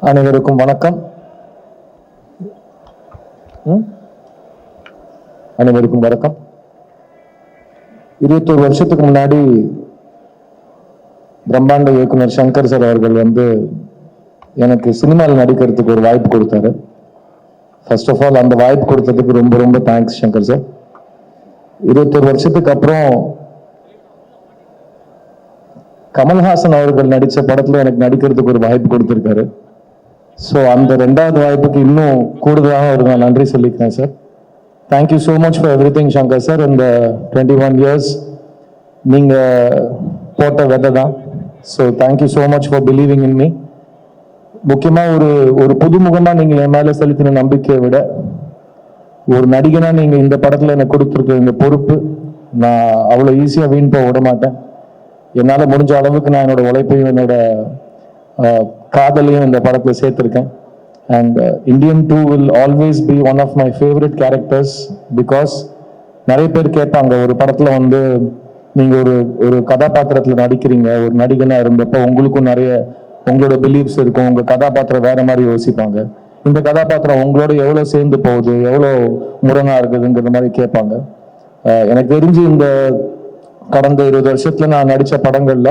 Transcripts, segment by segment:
அனைவருக்கும் வணக்கம். ம்? அனைவருக்கும் வணக்கம். இருபத்தோரு வருஷத்துக்கு முன்னாடி பிரம்மாண்ட இயக்குனர் சங்கர் சார் அவர்கள் வந்து எனக்கு சினிமாவில் நடிக்கிறதுக்கு ஒரு வாய்ப்பு கொடுத்தாரு. ஃபர்ஸ்ட் ஆஃப் ஆல் அந்த வாய்ப்பு கொடுத்ததுக்கு ரொம்ப ரொம்ப தேங்க்ஸ் சங்கர் சார். இருபத்தொரு வருஷத்துக்கு அப்புறம் கமல்ஹாசன் அவர்கள் நடித்த படத்தில் எனக்கு நடிக்கிறதுக்கு ஒரு வாய்ப்பு கொடுத்துருக்காரு. ஸோ அந்த ரெண்டாவது வாய்ப்புக்கு இன்னும் கூடுதலாக ஒரு நான் நன்றி சொல்லிக்கிறேன் sir thank you so much for everything Shankar sir இந்த டுவெண்ட்டி ஒன் இயர்ஸ் நீங்கள் போட்ட விதை தான். So thank you so much for believing in me முக்கியமாக ஒரு ஒரு புதுமுகமாக நீங்கள் என் மேலே செலுத்தின நம்பிக்கையை விட ஒரு நடிகனாக நீங்கள் இந்த படத்தில் எனக்கு கொடுத்துருக்க இந்த பொறுப்பு நான் அவ்வளோ ஈஸியாக வீண் போக விட மாட்டேன். என்னால் முடிஞ்ச அளவுக்கு நான் என்னோட உழைப்பையும் என்னோட காதலையும் இந்த படத்தில் சேர்த்துருக்கேன். And Indian two will always be one of my favourite characters because நிறைய பேர் கேட்பாங்க ஒரு படத்தில் வந்து நீங்கள் ஒரு ஒரு கதாபாத்திரத்தில் நடிக்கிறீங்க ஒரு நடிகனாக இருந்தப்போ உங்களுக்கும் நிறைய உங்களோட பிலீஃப்ஸ் இருக்கும் உங்கள் கதாபாத்திரம் வேற மாதிரி யோசிப்பாங்க. இந்த கதாபாத்திரம் உங்களோட எவ்வளோ சேர்ந்து போகுது எவ்வளோ முரணாக இருக்குதுங்கிற மாதிரி கேட்பாங்க. Uh, எனக்கு தெரிஞ்சு இந்த கடந்த இருபது வருஷத்தில் நான் நடித்த படங்கள்ல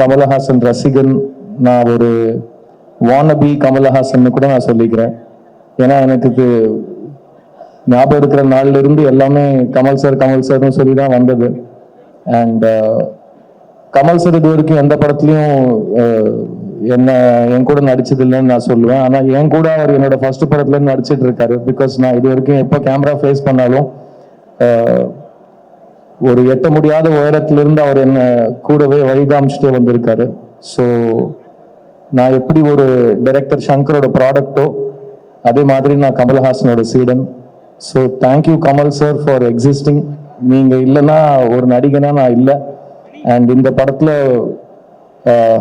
கமலஹாசன் ரசிகன் நான் ஒரு வானபி கமலஹாசன் கூட நான் சொல்லிக்கிறேன். ஏன்னா எனக்கு இது ஞாபகம் இருக்கிற நாள்ல இருந்து எல்லாமே கமல் சார் கமல் சார்னு சொல்லி தான் வந்தது. அண்ட் uh, கமல் சார் இது வரைக்கும் எந்த படத்துலையும் uh, என்ன என் கூட நடிச்சது இல்லைன்னு நான் சொல்லுவேன். ஆனால் என் கூட அவர் என்னோட ஃபர்ஸ்ட் படத்துல நடிச்சிட்டு இருக்காரு. பிகாஸ் நான் இது வரைக்கும் எப்போ கேமரா ஃபேஸ் பண்ணாலும் uh, ஒரு எட்ட முடியாத உயரத்திலிருந்து அவர் என்ன கூடவே வழிகாமிச்சுட்டே வந்திருக்காரு. ஸோ நான் எப்படி ஒரு டைரக்டர் சங்கரோட ப்ராடக்ட்டோ அதே மாதிரி நான் கமல்ஹாசனோட சீடன். So thank you Kamal sir for existing நீங்கள் இல்லைன்னா ஒரு நடிகனா நான் இல்லை. அண்ட் இந்த படத்தில்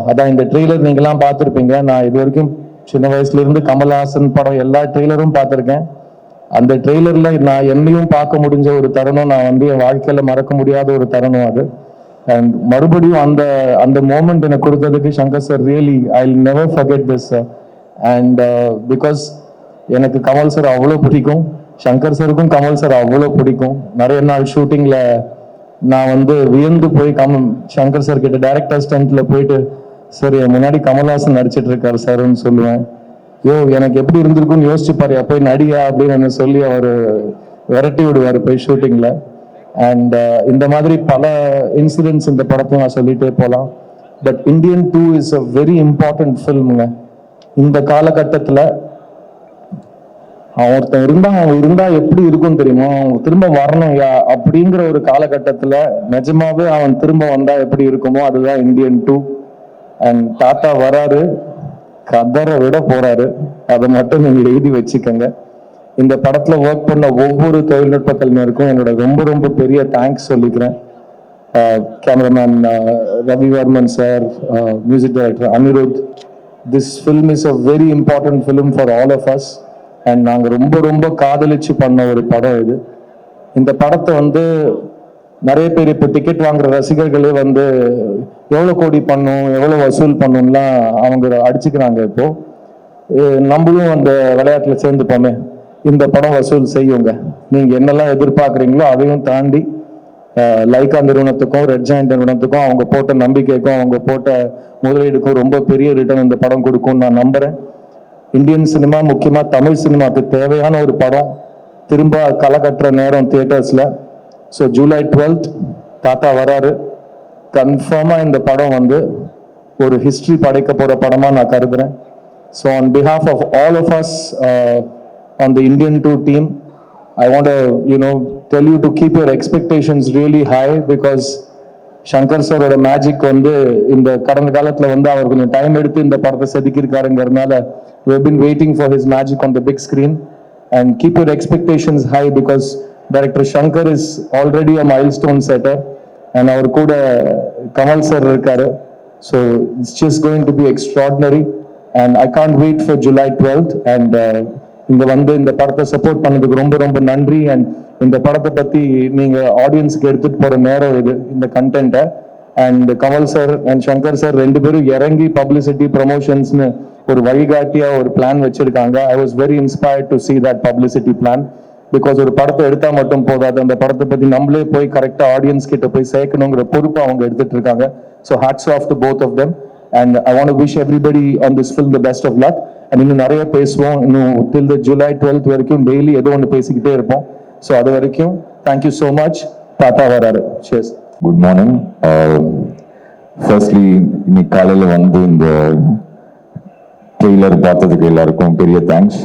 அதான் இந்த ட்ரெய்லர் நீங்களாம் பார்த்துருப்பீங்க. நான் இது வரைக்கும் சின்ன வயசுலேருந்து கமல்ஹாசன் படம் எல்லா ட்ரெய்லரும் பார்த்துருக்கேன். அந்த ட்ரெய்லரில் நான் என்னையும் பார்க்க முடிஞ்ச ஒரு தருணம் நான் வந்து என் வாழ்க்கையில் மறக்க முடியாத ஒரு தருணம் அது. அண்ட் மறுபடியும் அந்த அந்த மோமெண்ட் எனக்கு கொடுத்ததுக்கு Shankar sir really I never forget this and because எனக்கு கமல் சார் அவ்வளோ பிடிக்கும். சங்கர் சாருக்கும் கமல் சார் அவ்வளோ பிடிக்கும். நிறைய நாள் ஷூட்டிங்கில் நான் வந்து வியந்து போய் கமல் சங்கர் சார் கிட்ட டேரக்டர் ஸ்டண்ட்ல போயிட்டு சார் என் முன்னாடி கமல்ஹாசன் நடிச்சிட்டு இருக்காரு சார்னு சொல்லுவேன். யோ எனக்கு எப்படி இருந்திருக்கும்னு யோசிச்சுப்பாரு போய் நடிகா அப்படின்னு என்ன சொல்லி அவர் விரட்டி விடுவார் போய் ஷூட்டிங்கில் அண்ட் uh, இந்த மாதிரி பல இன்சிடென்ட்ஸ் இந்த படத்தை நான் சொல்லிகிட்டே போகலாம் but Indian two is a very important ஃபில்முங்க இந்த காலகட்டத்தில் அவன் ஒருத்தன் இருந்தா அவன் இருந்தா எப்படி இருக்கும் தெரியுமா? அவன் திரும்ப வரணும் யா அப்படிங்கிற ஒரு காலகட்டத்துல நிஜமாவே அவன் திரும்ப வந்தா எப்படி இருக்குமோ அதுதான் இந்தியன் டூ அண்ட் தாத்தா வராரு கதரை விட போறாரு. அதை மட்டும் நீங்க எழுதி வச்சுக்கோங்க. இந்த படத்துல ஒர்க் பண்ண ஒவ்வொரு தொழில்நுட்ப கலைஞருக்கும் என்னோட ரொம்ப ரொம்ப பெரிய தேங்க்ஸ் சொல்லிக்கிறேன். Cameraman Ravivarman sir music director Anirudh. This film is a very important film for all of us and நாங்கள் ரொம்ப ரொம்ப காதலிச்சு பண்ண ஒரு படம் இது. இந்த படத்தை வந்து நிறைய பேர் இப்போ டிக்கெட் வாங்குற ரசிகர்களே வந்து எவ்வளோ கோடி பண்ணும் எவ்வளோ வசூல் பண்ணும்லாம் அவங்க அடிச்சுக்கிறாங்க இப்போ. நம்மளும் அந்த விளையாட்டில் சேர்ந்துப்போமே. இந்த படம் வசூல் செய்யுங்க. நீங்கள் என்னெல்லாம் எதிர்பார்க்குறீங்களோ அதையும் தாண்டி லைக்கா நிறுவனத்துக்கும் ரெட் ஜாயின் நிறுவனத்துக்கும் அவங்க போட்ட நம்பிக்கைக்கும் அவங்க போட்ட முதலீடுக்கும் ரொம்ப பெரிய ரிட்டர்ன் இந்த படம் கொடுக்கும்னு நான் நம்புகிறேன் இந்தியன் சினிமா முக்கியமாக தமிழ் சினிமாவுக்கு தேவையான ஒரு படம் திரும்ப களை கட்டுற நேரம் தியேட்டர்ஸில் ஸோ ஜூலை டுவெல்த் தாத்தா வராரு. கன்ஃபார்மாக இந்த படம் வந்து ஒரு ஹிஸ்ட்ரி படைக்க போகிற படமாக நான் கருதுறேன். So on behalf of all of us on the Indian two team I want you know tell you to keep your expectations really high because Shankar சாரோட மேஜிக் வந்து இந்த கடந்த காலத்தில் வந்து அவர் கொஞ்சம் டைம் எடுத்து இந்த படத்தை செதுக்கியிருக்காருங்கிறதுனால we've been waiting for his magic on the big screen and keep your expectations high because director Shankar is already a already setter and அவர் கூட கமல் சார் இருக்காரு. So it's just going to be extraordinary and I can't wait for July twelfth and இங்க வந்து இந்த படத்தை support பண்ணதுக்கு ரொம்ப ரொம்ப நன்றி அண்ட் இந்த படத்தை பத்தி நீங்க ஆடியன்ஸ்க்கு எடுத்துட்டு போற நேரம் இது இந்த கண்டென்ட்டை and Kamal sir and Shankar sir ரெண்டு பேரும் இறங்கி பப்ளிசிட்டி ப்ரமோஷன்ஸ்னு ஒரு வழிகாட்டியா ஒரு பிளான் வச்சிருக்காங்க. I was very inspired to see that publicity plan because ஒரு படத்தை எடுத்தா மட்டும் போதாது. அந்த படத்தை பத்தி நம்மளே போய் கரெக்டா ஆடியன்ஸ் கிட்ட போய் சேர்க்கணுங்கிற பொறுப்பு அவங்க எடுத்துட்டு இருக்காங்க. So hats off to both of them and I want wish everybody on this film the best of luck and இன்னும் நிறைய பேசுவோம். இன்னும் டில் த ஜூலை டுவெல்த் வரைக்கும் டெய்லி ஏதோ ஒன்று பேசிக்கிட்டே இருப்போம். ஸோ அது வரைக்கும் தேங்க்யூ ஸோ மச் தாத்தா வராரு. சேஸ் குட் மார்னிங் ஃபர்ஸ்ட்லி இன்னைக்கு காலையில் வந்து இந்த ட்ரெய்லர் பார்த்ததுக்கு எல்லாருக்கும் பெரிய தேங்க்ஸ்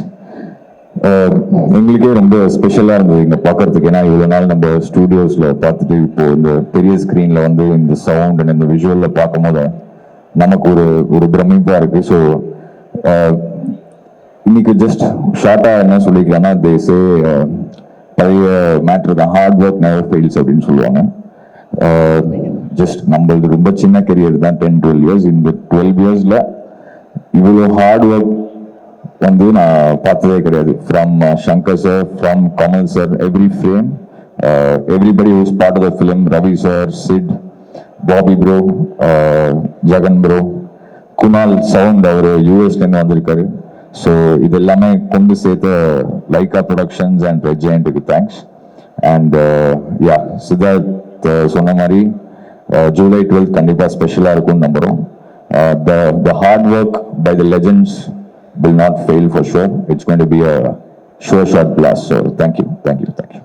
எங்களுக்கே ரொம்ப ஸ்பெஷலாக இருந்தது இங்கே பார்க்கறதுக்கு ஏன்னா இவ்வளோ நாள் நம்ம ஸ்டூடியோஸில் பார்த்துட்டு இப்போ இந்த பெரிய ஸ்க்ரீனில் வந்து இந்த சவுண்ட் அண்ட் இந்த விஷுவலில் பார்க்கும் போது நமக்கு ஒரு ஒரு பிரமிப்பாக இருக்கு. ஸோ இன்னைக்கு ஜஸ்ட் ஷார்ட்டாக என்ன சொல்லிக்கலாம்னா தேசே பழைய மேட்ரு தான். ஹார்ட் ஒர்க் நெவர் ஃபெயில்ஸ் அப்படின்னு சொல்லுவாங்க. ஜஸ்ட் நம்மளது ரொம்ப சின்ன கெரியர் தான். டென் டுவெல் இயர்ஸ் இந்த டுவெல் இயர்ஸில் இவ்வளோ ஹார்ட் ஒர்க் வந்து நான் பார்த்ததே கிடையாது. From Shankar sir from Kamal sir every frame everybody who's part of the film Ravi sir Sid Bobby bro Jagan bro Kunal sound அவர் யூஎஸ்லேருந்து வந்திருக்காரு. ஸோ இது எல்லாமே கொண்டு சேர்த்த லைகா ப்ரொடக்ஷன்ஸ் அண்ட் ஜெயண்ட்டுக்கு தேங்க்ஸ் அண்ட் யா சித்தார்த் சொன்ன மாதிரி ஜூலை டுவெல்த் கண்டிப்பாக ஸ்பெஷலாக இருக்கும்னு நம்புகிறோம் the the hard work by the legends will not fail for sure. It's going to be a sure shot blast. So thank you, thank you, thank you.